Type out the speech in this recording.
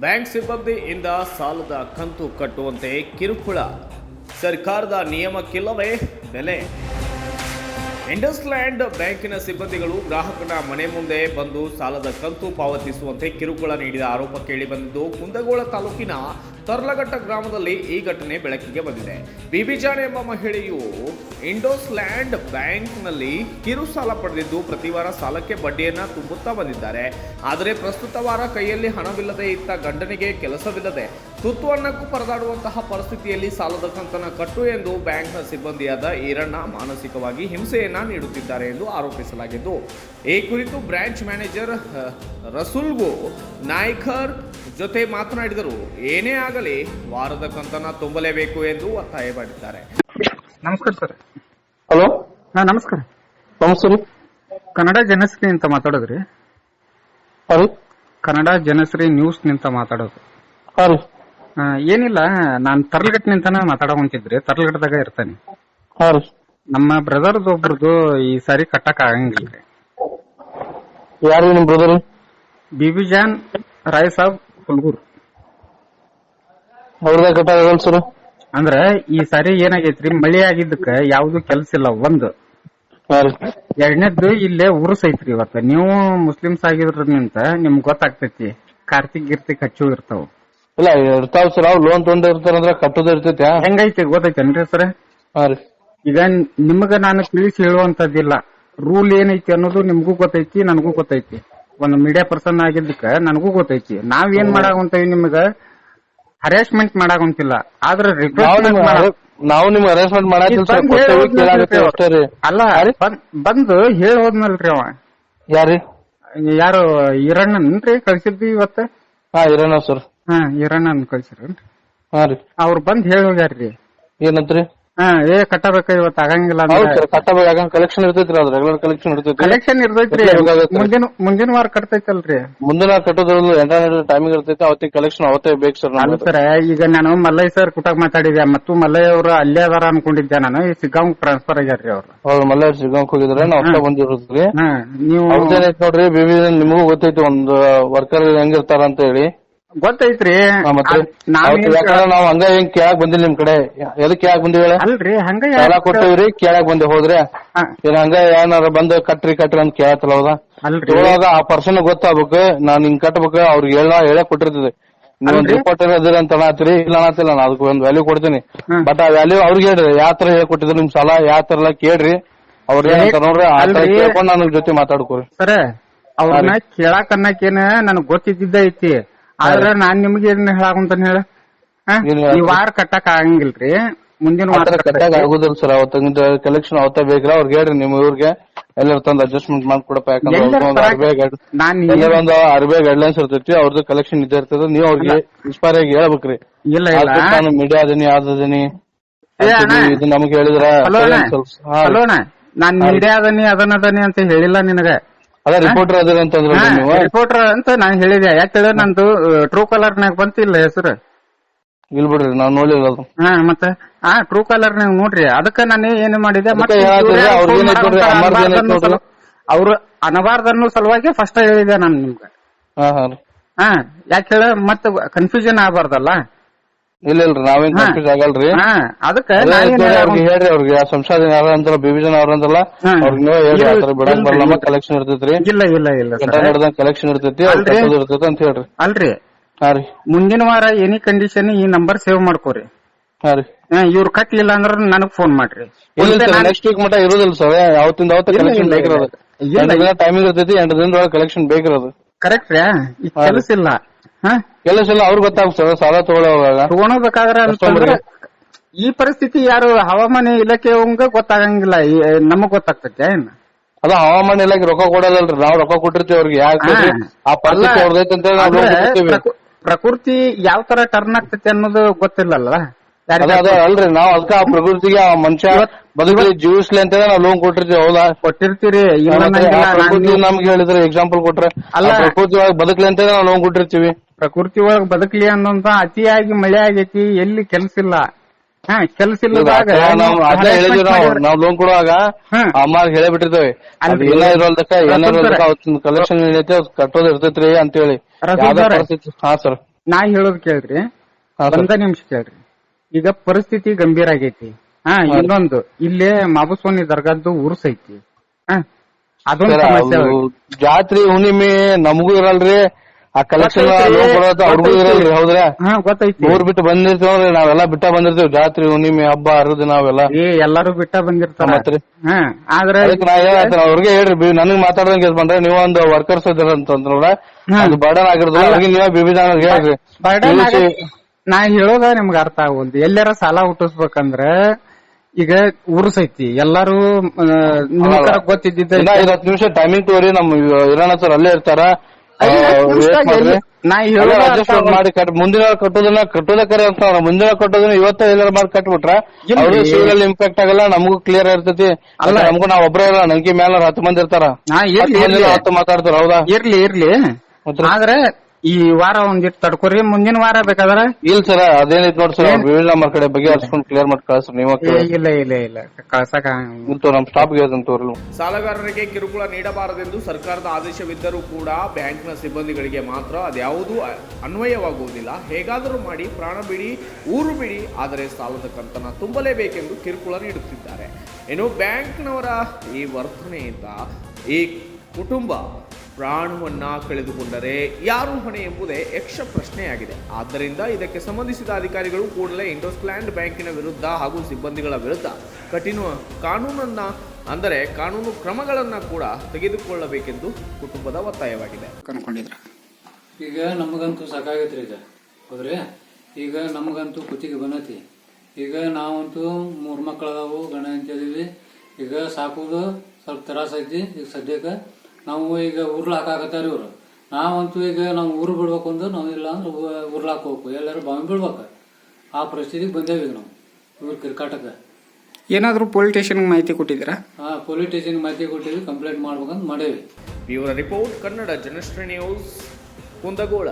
Bank ಸಿಬ್ಬಂದಿಯಿಂದ ಸಾಲದ ಕಂತು ಕಟ್ಟುವಂತೆ ಕಿರುಕುಳ. ಸರ್ಕಾರದ ನಿಯಮಕ್ಕಿಲ್ಲವೇ ಬೆಲೆ? ಇಂಡಸ್ಲ್ಯಾಂಡ್ ಬ್ಯಾಂಕಿನ ಸಿಬ್ಬಂದಿಗಳು ಗ್ರಾಹಕನ ಮನೆ ಮುಂದೆ ಬಂದು ಸಾಲದ ಕಂತು ಪಾವತಿಸುವಂತೆ ಕಿರುಕುಳ ನೀಡಿದ ಆರೋಪ ಕೇಳಿಬಂದಿದ್ದು ಕುಂದಗೋಳ ತಾಲೂಕಿನ ತರ್ಲಘಟ್ಟ ಗ್ರಾಮದಲ್ಲಿ ಈ ಘಟನೆ ಬೆಳಕಿಗೆ ಬಂದಿದೆ. ಬಿಬಿಜಾನ್ ಎಂಬ ಮಹಿಳೆಯು ಇಂಡೋಸ್ಲ್ಯಾಂಡ್ ಬ್ಯಾಂಕ್ನಲ್ಲಿ ಕಿರು ಸಾಲ ಪಡೆದಿದ್ದು, ಪ್ರತಿ ವಾರ ಸಾಲಕ್ಕೆ ಬಡ್ಡಿಯನ್ನು ತುಂಬುತ್ತಾ ಬಂದಿದ್ದಾರೆ. ಆದರೆ ಪ್ರಸ್ತುತ ವಾರ ಕೈಯಲ್ಲಿ ಹಣವಿಲ್ಲದೆ ಇತ್ತ ಗಂಡನಿಗೆ ಕೆಲಸವಿಲ್ಲದೆ ತುತ್ತು ಅನ್ನಕ್ಕೂ ಪರದಾಡುವಂತಹ ಪರಿಸ್ಥಿತಿಯಲ್ಲಿ ಸಾಲದ ಕಂತನ ಕಟ್ಟು ಎಂದು ಬ್ಯಾಂಕ್ನ ಸಿಬ್ಬಂದಿಯಾದ ಈರಣ್ಣ ಮಾನಸಿಕವಾಗಿ ಹಿಂಸೆಯನ್ನ ನೀಡುತ್ತಿದ್ದಾರೆ ಎಂದು ಆರೋಪಿಸಲಾಗಿದ್ದು ಈ ಕುರಿತು ಬ್ರಾಂಚ್ ಮ್ಯಾನೇಜರ್ ರಸುಲ್ಗು ನಾಯ್ಕರ್ ಜೊತೆ ಮಾತನಾಡಿದರು. ಏನೇ ಆಗಲಿ ವಾರದ ಕಂತನ ತುಂಬಲೇಬೇಕು ಎಂದು ಒತ್ತಾಯ ಮಾಡಿದ್ದಾರೆ. ನಮಸ್ಕಾರ ಸರ್. ಹಲೋ? ಹಾ ನಮಸ್ಕಾರ. ನಮಸ್ಕಾರ ಕನ್ನಡ ಜನಶ್ರೀ ಅಂತ ಮಾತಾಡೋದ್ರಿ? ಹಲೋ? ಕನ್ನಡ ಜನಶ್ರೀ ನ್ಯೂಸ್ ನಿಂತ ಮಾತಾಡೋದು. ಹಾ ಆ, ಏನಿಲ್ಲ ನಾನ್ ತರ್ಲಗಟ್ ನಿಂತಾನ ಮಾತಾಡೋಂತಿದ್ರಿ ತರ್ಲಗಟ್ಟದಾಗ ಇರ್ತಾನೆ. ಹಾ ರೀ. ನಮ್ಮ ಬ್ರದರ್ದು ಒಬ್ರದ್ದು ಈ ಸಾರಿ ಕಟ್ಟಕ್ ಆಗಂಗಿಲ್ಲ ಯಾರು ನಿಮ್ ಬ್ರದರ್ ಬಿಬಿ ಜಾನ್ ರಾಯ್ ಸಾಬ್ ಹುಲ್ಗೂರ್ ಅವ್ರದ ಸರ್ ಅಂದ್ರ ಈ ಸಾರಿ ಏನಾಗೈತ್ರಿ ಮಳಿ ಆಗಿದ್ದಕ್ಕ ಯಾವ್ದು ಕೆಲ್ಸ ಇಲ್ಲ ಒಂದು. ಎರಡನೇದ್ದು ಇಲ್ಲೇ ಉರುಸ್ ಐತ್ರಿ ಇವತ್ತ. ನೀವು ಮುಸ್ಲಿಮ್ಸ್ ಆಗಿದ್ರಿಂದ ನಿಮ್ಗ್ ಗೊತ್ತಾಗ್ತೈತಿ ಕಾರ್ತಿಕ್ ಗಿರ್ತಿಕ್ ಹಚ್ಚು ಇರ್ತಾವ. ಇಲ್ಲ ಇರ್ತಾವ ಸರ್ ಅವ್ರು ಲೋನ್ ತೊಂದ್ರೆ ಇರ್ತಾರಂದ್ರ ಕಟ್ಟೋದ್ ಇರ್ತೈತಿ ಹೆಂಗೈತಿ ಗೊತ್ತೈತೇನ್ರಿ ಸರ್ ಹಾ ರೀ. ಈಗ ನಿಮಗ ನಾನು ತಿಳಿಸಿ ಹೇಳುವಂತದ್ದಿಲ್ಲ ರೂಲ್ ಏನೈತಿ ಅನ್ನೋದು ನಿಮಗೂ ಗೊತ್ತೈತಿ ನನಗೂ ಗೊತ್ತೈತಿ. ಒಂದು ಮೀಡಿಯಾ ಪರ್ಸನ್ ಆಗಿದ್ದಕ್ಕ ನನಗೂ ಗೊತ್ತೈತಿ. ನಾವ್ ಏನ್ ಮಾಡಾಕುಂತೇವಿ ನಿಮಗ? ಹರಾಸ್ಮೆಂಟ್ ಮಾಡಾಕಂತಿಲ್ಲ. ಆದ್ರ ನಾವು ರಿಕ್ವೆಸ್ಟ್ ನಿಮ್ ಅರೇಂಜ್ಮೆಂಟ್ ಅಲ್ಲ ಬಂದ್- ಹೇಳಿ ಹೋದ್ನಲ್ರಿ ಅವ. ಯಾರಿ ಯಾರು ಈರಣ್ಣನ್ರಿ ಕಳ್ಸಿದ್ವಿ ಇವತ್ತ? ಹಾ ಈರಣ್ಣ ಸರ್. ಹಾ ಈರಣ್ಣನ್ ಕಳ್ಸಿರೇನ್ರಿ ಹಾ ರೀ. ಅವ್ರು ಬಂದ್ ಹೇಳಿ ಹೋಗ್ಯಾರ್ರಿ ಏನಂತ್ರಿ? ಏ ಕಟ್ಟಬೇಕ ಇವತ್ತ ಆಗಂಗಿಲ್ಲ ಹೌದ್ ಸರ್ ಕಟ್ಟಬೇಕು ಯಾಕಂದ್ರೆ ಕಲೆಕ್ಷನ್ ಇರ್ತೈತ್ರಿ ಅದ್ ರೆಗ್ಯುಲರ್ ಕಲೆಕ್ಷನ್ ಇರ್ತೈತಿ ಕಲೆಕ್ಷನ್ ಇರ್ತೈತ್ರಿ. ಮುಂದಿನ ಮುಂದಿನ ವಾರ ಕಟ್ತೈತಲ್ರಿ. ಮುಂದಿನ ಕಟ್ಟೋದ್ರದ್ದು ಎಂಟನೇ ಟೈಮಿಂಗ್ ಇರ್ತೈತಿ ಅವತ್ತಿಗೆ ಕಲೆಕ್ಷನ್ ಅವತ್ತೇ ಬೇಕು ಸರ್ ನಾನು ಸರ್ ಈಗ ನಾನು ಮಲ್ಲಯ್ಯ ಸರ್ ಕುಟಾಗ್ ಮಾತಾಡಿದೆ ಮತ್ತು ಮಲ್ಲಯ್ಯ ಅವರು ಅಲ್ಲೇ ಅದಾರ ಅನ್ಕೊಂಡಿದ್ದೆ ನಾನು ಈ ಸಿಗ್ಗಾಂಗ್ ಟ್ರಾನ್ಸ್ಫರ್ ಆಗ್ಯಾರ್ರಿ ಅವ್ರು. ಹೌದು ಮಲ್ಲಾರ್ ಸಿಗ್ಗಾಂಗ್ ಹೋಗಿದ್ರೆ ನಾವು ಅಷ್ಟ ಬಂದಿರೋದ್ರಿ ನೀವು ನೋಡ್ರಿ ಬೇಬಿ ನಿಮಗೂ ಗೊತ್ತೈತಿ ಒಂದು ವರ್ಕರ್ ಹೆಂಗಿರ್ತಾರ ಅಂತ ಹೇಳಿ ಗೊತ್ತೈತ್ರಿ. ನಾವ್ ಹಂಗ ಹೆಂಗ್ ಕೇಳಾಕ್ ಬಂದಿಲ್ಲ ನಿಮ್ ಕಡೆ. ಎದಕ್ ಕೇಳಾಕ್ ಬಂದಿವಿ ಅಲ್ರಿ ಹಂಗ ಸಾಲ ಕೊಟ್ಟೇವ್ರಿ ಕೇಳಾಕ್ ಬಂದೆ ಹೋದ್ರೆ. ಇನ್ ಹಂಗ ಏನಾರ ಬಂದ್ ಕಟ್ರಿ ಕಟ್ರಿ ಅಂತ ಕೇಳತ್ತಲ್ಲ ಹೌದಾ ತೊಗೊಳಾಗ ಆ ಪರ್ಸನ್ ಗೊತ್ತಾಗ್ಬೇಕು ನಾನ್ ಹಿಂಗ್ ಕಟ್ಬೇಕು ಅವ್ರಿಗೆ ಹೇಳ ಹೇಳ ಕೊಟ್ಟಿರ್ತದೆ. ನೀವೊಂದ್? ರಿಪೋರ್ಟ್ ಅದಿರ ಅಂತ ಅನ್ನತ್ರಿ? ಇಲ್ಲ ಅನ್ನತ್ತಿಲ್ಲ ನಾನು ಅದಕ್ಕೆ ಒಂದ್ ವ್ಯಾಲ್ಯೂ ಕೊಡ್ತೀನಿ. ಬಟ್ ಆ ವ್ಯಾಲ್ಯೂ ಅವ್ರಿಗೆ ಹೇಳ್ರಿ ಯಾವ ತರ ಹೇಳ್ಕೊಟ್ಟಿದ್ರು ನಿಮ್ ಸಾಲ ಯಾವ ತರ ಎಲ್ಲ ಕೇಳ್ರಿ. ಅವ್ರ ಏನಂತ ನೋಡ್ರಿ ಆ ತರ? ಕೇಳ್ಕೊಂಡ್ ನನ್ನ ಜೊತೆ ಮಾತಾಡ್ಕೋರಿ. ಸರ್ ಅವ್ರನ್ನ ಕೇಳಾಕ್ ಅನ್ನಕೇನ ನನಗ್ ಗೊತ್ತಿದ್ದ ಐತಿ. ಆದ್ರ ನಾನ್ ನಿಮ್ಗೆ ಏನ್ ಹೇಳಾಕಂತಾನ ಹೇಳ? ಈ? ವಾರ ಕಟ್ಟಕ್ ಆಗಂಗಿಲ್ರಿ. ಮುಂದಿನ ವಾರ ಕಟ್ಟಾಗ. ಆಗುದಿಲ್ಲ ಸರ್ ಅವತ್ತಿಂದ ಕಲೆಕ್ಷನ್ ಅವತ್ತ ಬೇಕ್ರಿ ಅವ್ರಿಗೆ ಹೇಳ್ರಿ ನಿಮ್ ಇವ್ರಿಗೆ ಎಲ್ಲರ ತಂದ್ ಅಡ್ಜಸ್ಟ್ಮೆಂಟ್ ಮಾಡ್ಕೊಡಪ್ಪ ಯಾಕಂದ್ರೆ ಅವ್ರ್ದು ಒಂದ್ ಅರ್ಬೆ ಗೈಡ್ ನಾನ್ ಗೈಡ್ಲೈನ್ಸ್ ಇರ್ತೈತಿ ಅವ್ರದ್ದು ಕಲೆಕ್ಷನ್ ಇದ್ದೇ ಇರ್ತದ ನೀವು ಅವ್ರಿಗೆ ಇನ್ಸ್ಪೈರ್ ಆಗಿ ಹೇಳ್ಬೇಕ್ರಿ. ಇಲ್ಲ ನಾನು ಮೀಡಿಯಾ ಅದೀನಿ ಅದೀನಿ ಇದು ನಮ್ಗೆ ಹೇಳಿದ್ರ ಹಲೋ ನಾನ್ ಮೀಡಿಯಾ ಅದನಿ ಅದನ್ನ ಅದನಿ ಅಂತ ಹೇಳಿಲ್ಲ ನಿನಗ. ಅದ ರಿಪೋರ್ಟರ್ ಅದಿರ ಅಂತಂದ್ರೆ ನೀವು? ರಿಪೋರ್ಟರ್ ಅಂತ ನಾನ್ ಹೇಳಿದೆ. ಯಾಕಂದ್ರೆ ನಂದು ಟ್ರೂ ಕಲರ್ ನಾಗ ಬಂತಿಲ್ಲ ಹೆಸರು. ಇಲ್ ಬಿಡ್ರಿ ನಾವ್ ನೋಡಿಲ್ಲ ಅದು. ಹಾ ಮತ್ತೆ? ಆ ಟ್ರೂ ಕಲರ್ ನಾಗ ನೋಡ್ರಿ. ಅದಕ್ಕ ನಾನು ಏನ್ ಮಾಡಿದೆ? ಮತ್ತೆ ಅವ್ರು ಅನಬಾರ್ದನ್ನು ಸಲುವಾಗಿ ಫಸ್ಟ್ ಹೇಳಿದೆ ನಾನು ನಿಮ್ಗೆ. ಹಾ ಹಾ ಹಾ ಯಾಕೆ ಹೇಳ? ಮತ್ತೆ ಕನ್ಫ್ಯೂಷನ್ ಆಗಬಾರ್ದಲ್ಲ? ಇಲ್ಲ ಇಲ್ರಿ ನಾವೇನ್ ಹಾ. ಕನ್ಫ್ಯೂಸ್ ಆಗಲ್ರಿ. ಹಾ ಅದಕ್ಕ ಅದೇ ಏನ್ ಅವ್ರಿಗೆ ಹೇಳ್ರಿ ಅವ್ರಿಗೆ ಆ ಸಂಸಾರ ಯಾರ ಅಂತಲ್ಲ ಬಿವಿಜನ್ ಅವ್ರ ಅಂತಲ್ಲ ಹಾ. ಅವ್ರಿಗೆ ನೀವೇ ಹೇಳ್ರಿ ಬಿಡಕ್ ಇಲ್ಲ, ಬರಲ್ಲ. ಕಲೆಕ್ಷನ್ ಇರ್ತೈತ್ರಿ. ಇಲ್ಲ ಇಲ್ಲ ಇಲ್ಲ ಗಂಟ ಸರ್ ನಡೆದಂಗ್ ಕಲೆಕ್ಷನ್ ಇರ್ತೈತಿ ಅವ್ರ ಅಲ್ರಿ? ಕಟ್ಟೋದು ಇರ್ತೈತಿ ಅಂತ ಹೇಳ್ರಿ. ಅಲ್ರಿ. ಹಾ ರೀ. ಮುಂದಿನ ವಾರ ಎನಿ ಕಂಡೀಷನ್ ಈ ನಂಬರ್ ಸೇವ್ ಮಾಡ್ಕೋರಿ. ಹಾ ರೀ. ಇವ್ರು ಕಟ್ಲಿಲ್ಲ ಅಂದ್ರ ನನಗ್ ಫೋನ್ ಮಾಡ್ರಿ. ಇಲ್ಲ ಸರ್ ನೆಕ್ಸ್ಟ್ ವೀಕ್ ಮಟ್ಟ ಇರೋದಿಲ್ಲ ಸರ್ ಅವತ್ತಿಂದ ಅವತ್ತ ಇಲ್ಲ, ಕಲೆಕ್ಷನ್ ಇಲ್ಲ, ಬೇಕಿರೋದು. ಇಲ್ಲ. ಎಂಟು ದಿನ ಟೈಮಿಂಗ್ ಇರ್ತೈತಿ ಎಂಟು ದಿನದೊಳಗೆ ಕಲೆಕ್ಷನ್ ಬೇಕಿರೋದು. ಕರೆಕ್ಟ್ ರೀ ಈಗ ಹಾ ರೀ. ಕೆಲಸ ಇಲ್ಲ. ಹಾ? ಎಲ್ಲ ಸಲ ಅವ್ರಿಗೆ ಗೊತ್ತಾಗ್ತದೆ ಸಾಲ ತಗೊಳ್ಳೋವಾಗ. ತಗೊಳಬೇಕಾದ್ರ ಅಂತಂದ್ರೆ ಈ ಪರಿಸ್ಥಿತಿ ಯಾರು ಹವಾಮಾನ ಇಲಾಖೆ ಗೊತ್ತಾಗಂಗಿಲ್ಲ. ಈ- ನಮಗ್ ಗೊತ್ತಾಗ್ತೈತೆ ಏನ್? ಅದ ಹವಾಮಾನ ಇಲಾಖೆ ರೊಕ್ಕ ಕೊಡೋದಲ್ರಿ ನಾವ್ ರೊಕ್ಕ ಕೊಟ್ಟಿರ್ತೀವಿ ಅವ್ರಿಗೆ. ಯಾಕೆ ಆ ಪರಿಸ್ಥಿತಿ ಅವ್ರದೈತೆ ಅಂತ ನಾವು ಪ್ರಕೃತಿ ಯಾವ ತರ ಟರ್ನ್ ಆಗ್ತೈತೆ ಅನ್ನೋದು ಗೊತ್ತಿಲ್ಲಲ್ಲ? ಅಲ್ರಿ ನಾವ್ ಅದಕ್ಕ ಆ ಪ್ರಕೃತಿಗೆ ಆ ಮನುಷ್ಯ ಬದುಕಲಿ ಜೀವಿಸ್ಲಿ ಅಂತ ನಾವು ಲೋನ್ ಕೊಟ್ಟಿರ್ತೀವಿ ಹೌದಾ? ಕೊಟ್ಟಿರ್ತೀರಿ ಪ್ರಕೃತಿ ನಮ್ಗೆ ಹೇಳಿದ್ರೆ ಎಕ್ಸಾಂಪಲ್ ಕೊಟ್ರೆ ಅಲ್ಲ. ಪ್ರಕೃತಿ ಬದುಕಲಿ ಅಂತ ನಾವು ಲೋನ್ ಕೊಟ್ಟಿರ್ತೀವಿ. ಪ್ರಕೃತಿ ಒಳಗ್ ಬದುಕಲಿ ಅನ್ನೋಂತ ಅತಿಯಾಗಿ ಮಳೆ ಆಗೈತಿ ಎಲ್ಲಿ ಕೆಲ್ಸ ಇಲ್ಲ. ಹಾ ಕೆಲ್ಸ ಈಗ ಇಲ್ಲದಾಗ ಅದ ಹೇಳಿದ್ವಿ ನಾವು. ಲೋನ್ ಕೊಡುವಾಗ ಹೇಳೇ ಬಿಟ್ಟಿರ್ತೇವೆ. ಏನ ಕಲೆಕ್ಷನ್ ಏನೈತೆ ಅದು ಕಟ್ಟೋದು ಇರ್ತೈತ್ರಿ ಹಾ ಸರ್. ನಾ ಹೇಳೋದ್ ಕೇಳ್ರಿ. ಒಂದ ನಿಮಿಷ ಕೇಳ್ರಿ. ಈಗ ಪರಿಸ್ಥಿತಿ ಗಂಭೀರ ಆಗೈತಿ. ಹಾ ಇನ್ನೊಂದು ಇಲ್ಲೇ ಮಾಬುಸ್ವಾಮಿ ದರ್ಗಾದ್ದು ಉರ್ಸ್ ಐತಿ. ಹಾ ಅದೊಂದು ಜಾತ್ರೆ ಹುಣ್ಣಿಮೆ ನಮಗೂ ಇರಲ್ರಿ. ಆ ಕಲೆಕ್ಷನ್ ಹೌದ್ರಾ? ಊರ್ ಬಿಟ್ಟು ಬಂದಿರ್ತೀವಿ ನಾವೆಲ್ಲ ಬಿಟ್ಟ ಬಂದಿರ್ತೀವಿ. ಜಾತ್ರೆ ಹುಣ್ಣಿಮೆ ಹಬ್ಬ ಹರಿದು ನಾವೆಲ್ಲ ಏ ಎಲ್ಲಾರು ಬಿಟ್ಟ ಬಂದಿರ್ತಾರ. ಆದ್ರ ಅವ್ರಿಗೆ ಹೇಳ್ರಿ. ನನಗ್ ಮಾತಾಡ್ದಂಗೆ ಬಂದ್ರೆ ನೀವು ಒಂದು ವರ್ಕರ್ಸ್ ಇದ್ದೀರ ಅಂತಂದ್ರಲ್ಲ. ಅದು ಬರ್ಡನ್ ಆಗಿರೋದು ಅವ್ರಿಗೆ ನೀವೇ ಬಿಬಿ ಹೇಳ್ರಿ. ತಿಳಿಸಿ- ಆಗೈತಿ. ನಾ ಹೇಳೋದ ನಿಮ್ಗ ಅರ್ಥ ಆಗೋದು ಎಲ್ಲಾರ ಸಾಲ ಹುಟ್ಟಿಸ್ಬೇಕಂದ್ರೆ ಈಗ ಉರ್ಸ್ ಐತಿ ಎಲ್ಲಾರು ಗೊತ್ತಿದ್ದ ಹತ್ತು ನಿಮಿಷ ಟೈಮಿಂಗ್ ತೋರಿ. ನಮ್ ಇರೋಣ ಸರ್ ಅಲ್ಲೇ ಇರ್ತಾರ. ಆಗೋಲ್ದು. ಮಾಡಿ ಕಟ್ ಮುಂದಿನ ಕಟ್ಟೋದನ್ನ ಕಟ್ಟೋದ ಕರೆ ಅಂತ ಮುಂದಿನ ಕಟ್ಟೋದನ್ನ ಇವತ್ತ ಎಲ್ಲಾರು ಮಾಡಿ ಕಟ್ಬಿಟ್ರ ಸಿವಿಲ್ ಇಂಪ್ಯಾಕ್ಟ್ ಆಗಲ್ಲ ನಮಗೂ ಕ್ಲಿಯರ್ ಇರ್ತೈತಿ ಅಲ್ಲ. ನಮಗೂ ನಾವ್ ಒಬ್ಬರೇ ಇಲ್ಲ ನನ್ಗೆ ಮೇಲೆ ಹತ್ತು ಮಂದಿ ಇರ್ತಾರ. ಹತ್ತು ಮಾತಾಡ್ತಾರ ಹೌದಾ ಇರ್ಲಿ ಇರ್ಲಿ ಆದ್ರೆ ಈ ವಾರ ಒಂದಿಟ್ಟು ತಡ್ಕೊರಿ ಮುಂದಿನ ವಾರ ಬೇಕಾದ್ರ? ಇಲ್ಲ ಸರ್ ಅದೇನೈತ್ ನೋಡಿ ಸರ್ ವಿವಿಧ ನಂಬರ್ ಕಡೆ ಬಗ್ಗೆ ಹರ್ಸ್ಕೊಂಡು ಕ್ಲಿಯರ್ ಮಾಡಿ ಕಳ್ಸ್ರಿ ನೀವು ಏ, ಇಲ್ಲ ಇಲ್ಲ ಇಲ್ಲ ಕಳ್ಸಕ ಇಂತು ನಮ್ ಸ್ಟಾಪ್ಗೆ ತೋರಿ ಸಾಲಗಾರರಿಗೆ ಕಿರುಕುಳ ನೀಡಬಾರದೆಂದು ಸರ್ಕಾರದ ಆದೇಶವಿದ್ದರೂ ಕೂಡ ಬ್ಯಾಂಕ್ನ ಸಿಬ್ಬಂದಿಗಳಿಗೆ ಮಾತ್ರ ಅದ್ಯಾವುದೂ ಅ- ಅನ್ವಯವಾಗುವುದಿಲ್ಲ. ಹೇಗಾದರೂ ಮಾಡಿ ಪ್ರಾಣ ಬಿಡಿ ಊರು ಬಿಡಿ ಆದರೆ ಸಾಲದ ಕಂತನ ತುಂಬಲೇಬೇಕೆಂದು ಕಿರುಕುಳ ನೀಡುತ್ತಿದ್ದಾರೆ. ಇನ್ನು ಬ್ಯಾಂಕ್ನವರ ಈ ವರ್ತನೆಯಿಂದ ಈ ಕುಟುಂಬ ಪ್ರಾಣವನ್ನ ಕಳೆದುಕೊಂಡರೆ ಯಾರು ಹೊಣೆ ಎಂಬುದೇ ಯಕ್ಷ ಪ್ರಶ್ನೆಯಾಗಿದೆ. ಆದ್ದರಿಂದ ಇದಕ್ಕೆ ಸಂಬಂಧಿಸಿದ ಅಧಿಕಾರಿಗಳು ಕೂಡಲೇ ಇಂಡೋಸ್ಲ್ಯಾಂಡ್ ಬ್ಯಾಂಕಿನ ವಿರುದ್ಧ ಹಾಗೂ ಸಿಬ್ಬಂದಿಗಳ ವಿರುದ್ಧ ಕಠಿಣ ಕಾನೂನನ್ನು ಅಂದರೆ ಕಾನೂನು ಕ್ರಮಗಳನ್ನು ಕೂಡ ತೆಗೆದುಕೊಳ್ಳಬೇಕೆಂದು ಕುಟುಂಬದ ಒತ್ತಾಯವಾಗಿದೆ. ಕನ್ಕೊಂಡಿದ್ರ ಈಗ ನಮಗಂತೂ ಸಾಕಾಗೈತ್ರಿ ಈಗ. ಹೌದ್ರಿ? ಈಗ ನಮಗಂತೂ ಕುತ್ತಿಗೆ ಬಂದೈತಿ. ಈಗ ನಾವಂತೂ ಮೂರು ಮಕ್ಕಳದಾವು ಅದಾವು. ಅಂತೇಳಿ ಈಗ ಸಾಕೋದು ಸ್ವಲ್ಪ ತ್ರಾಸ ಐತಿ. ಈಗ ಸದ್ಯಕ್ಕೆ ನಾವು ಈಗ ಉರ್ಲ್ ಹಾಕಾಕತ್ತಾರ ಇವ್ರು. ನಾವಂತೂ ಈಗ ನಾವು ಊರು ಬಿಡ್ಬೇಕು ಅಂದ್ರೆ ನಾವು ಇಲ್ಲ ಅಂದ್ರೆ ಉರ್ಲಾಕ್ ಹೋಗ್ಬೇಕು. ಎಲ್ಲರೂ ಬಾವಿ ಬಿಡ್ಬೇಕು ಆ ಪರಿಸ್ಥಿತಿಗೆ ಬಂದೇವಿ ಈಗ ನಾವು ಇವ್ರು ಕ್ರಿಕೆಟಕ್ಕೆ ಏನಾದರೂ ಪೊಲೀಸ್ ಸ್ಟೇಷನ್ಗೆ ಮಾಹಿತಿ ಕೊಟ್ಟಿದ್ದೀರಾ? ಆ ಪೊಲೀಸ್ ಸ್ಟೇಷನ್ಗೆ ಮಾಹಿತಿ ಕೊಟ್ಟಿದ್ವಿ ಕಂಪ್ಲೇಂಟ್ ಮಾಡ್ಬೇಕಂತ ಮಾಡೇವಿ. ಇವರ ರಿಪೋರ್ಟ್ ಕನ್ನಡ ಜನಶ್ರೀ ನ್ಯೂಸ್ ಕುಂದಗೋಳ.